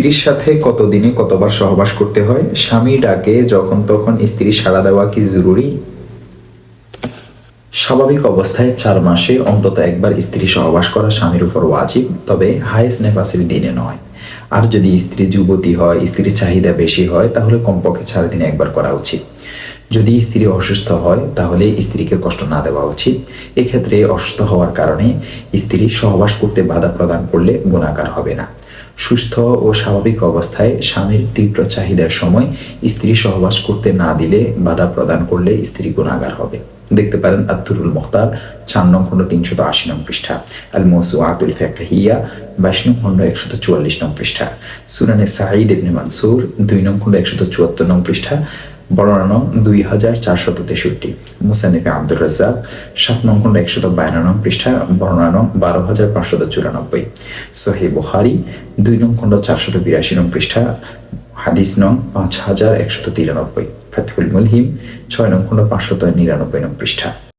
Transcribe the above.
স্ত্রীর সাথে কতদিনে কতবার সহবাস করতে হয়? স্বামী ডাকে যখন তখন স্ত্রী সাড়া দেওয়া কি জরুরি? স্বাভাবিক অবস্থায় চার মাসে অন্তত একবার স্ত্রী সহবাস করা স্বামীর উপর ওয়াজিব, তবে হাইস নেফাসের দিনে নয়। আর যদি স্ত্রী যুবতী হয়, স্ত্রীর চাহিদা বেশি হয়, তাহলে কমপক্ষে চার দিনে একবার করা উচিত। যদি স্ত্রী অসুস্থ হয়, তাহলে স্ত্রীকে কষ্ট না দেওয়া উচিত। এক্ষেত্রে অসুস্থ হওয়ার কারণে স্ত্রী সহবাস করতে বাধা প্রদান করলে গুণাকার হবে না। সুস্থ ও স্বাভাবিক অবস্থায় স্বামীর তীব্র চাহিদার সময় স্ত্রী সহবাস করতে না দিলে বাধা প্রদান করলে স্ত্রী গুণাগার হবে। দেখতে পারেন আব্দুরুল মুখতার, চার নং খণ্ড তিনশত আশি নং পৃষ্ঠা আল মৌসু আতুল ফেকহিয়া, বাইশ নং খণ্ড একশত চুয়াল্লিশ নং পৃষ্ঠা, সুনানে সাঈদ ইবনে মানসুর, দুই নং খণ্ড একশত চুয়াত্তর নং পৃষ্ঠা বর্ণনা নং দুই হাজার চারশত তেষট্টি। মুসানিফে আব্দুর রাজ্জাক, সাত নং খণ্ড একশত বায়ান্ন নং পৃষ্ঠা, বর্ণনা নং বারো হাজার পাঁচশত চুরানব্বই। সোহে বুহারি দুই নং খণ্ড চারশত বিরাশি নং পৃষ্ঠা, হাদিস নং পাঁচ হাজার একশত তিরানব্বই। ফাতহুল মুলহিম, ছয় নং খণ্ড পাঁচশত নিরানব্বই নং পৃষ্ঠা।